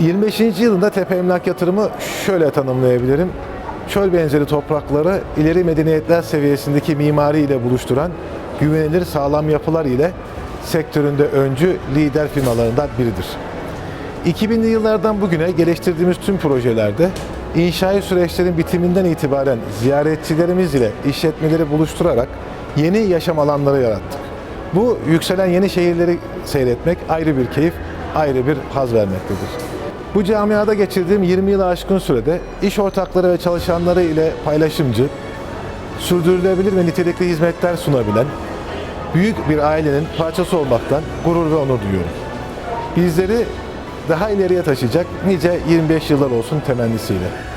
25. yılında Tepe Emlak Yatırımı şöyle tanımlayabilirim. Çöl benzeri toprakları ileri medeniyetler seviyesindeki mimari ile buluşturan güvenilir sağlam yapılar ile sektöründe öncü lider firmalarından biridir. 2000'li yıllardan bugüne geliştirdiğimiz tüm projelerde inşai süreçlerin bitiminden itibaren ziyaretçilerimiz ile işletmeleri buluşturarak yeni yaşam alanları yarattık. Bu yükselen yeni şehirleri seyretmek ayrı bir keyif, ayrı bir haz vermektedir. Bu camiada geçirdiğim 20 yılı aşkın sürede iş ortakları ve çalışanları ile paylaşımcı, sürdürülebilir ve nitelikli hizmetler sunabilen, büyük bir ailenin parçası olmaktan gurur ve onur duyuyorum. Bizleri daha ileriye taşıyacak nice 25 yıllar olsun temennisiyle.